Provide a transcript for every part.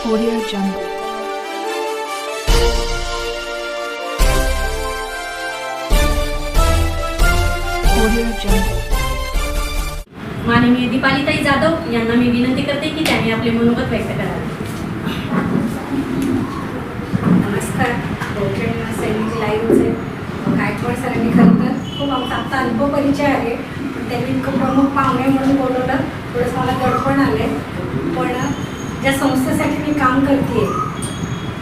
Audio Jungle. Audio Jungle. माननीय दीपालीताई जाधव यांना मी विनंती करते की त्यांनी आपले मनोगत व्यक्त करावे. नमस्कार. सैनिक लाईव्हचे गायकवाड सरांनी खरं तर खूप आमचा आत्ता अल्प परिचय आहे. पण त्यांनी इतकं प्रमुख पाहुणे म्हणून बोलवलं. थोडंसं मला दडपण आलं आहे ज्या संस्थेसाठी मी काम करते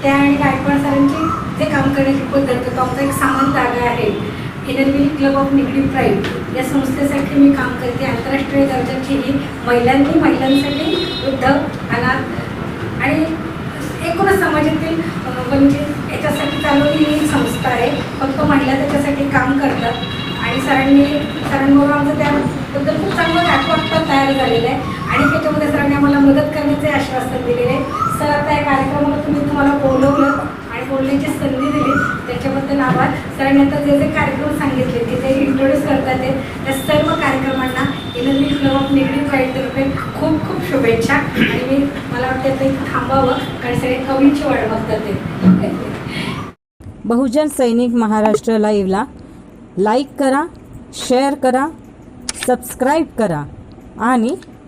त्या आणि गायकवाड सरांची जे काम करण्याची पद्धत तो आमचा एक सामान जागा आहे. NLB club of Nigdi pride या संस्थेसाठी मी काम करते. आंतरराष्ट्रीय दर्जाची ही महिलांनी महिलांसाठी वृद्ध अनाथ आणि एकूणच समाजातील म्हणजे याच्यासाठी चालवलेली ही संस्था आहे. फक्त महिला त्याच्यासाठी काम करतात. आणि सरांनी सरांबरोबर आणि त्याच्यामध्ये सरांनी आम्हाला मदत करण्याचे आश्वासन दिलेले. सर आता या कार्यक्रमाला तुम्ही तुम्हाला बोलवलं आणि बोलण्याची संधी दिली. त्याच्याबद्दल आभार. सरांनी आता जे जे कार्यक्रम सांगितले ते ते इंट्रोड्यूस करतात ते. त्या सर्व कार्यक्रमांना एनर्जी क्लब ऑफ निगडी प्राईडतर्फे खूप खूप शुभेच्छा. आणि मी मला वाटतं आता इथं थांबावं कारण सगळे कवीची वाट बघतात ते. बहुजन सैनिक महाराष्ट्र लाईव्हला लाईक करा शेअर करा सबस्क्राईब करा. आणि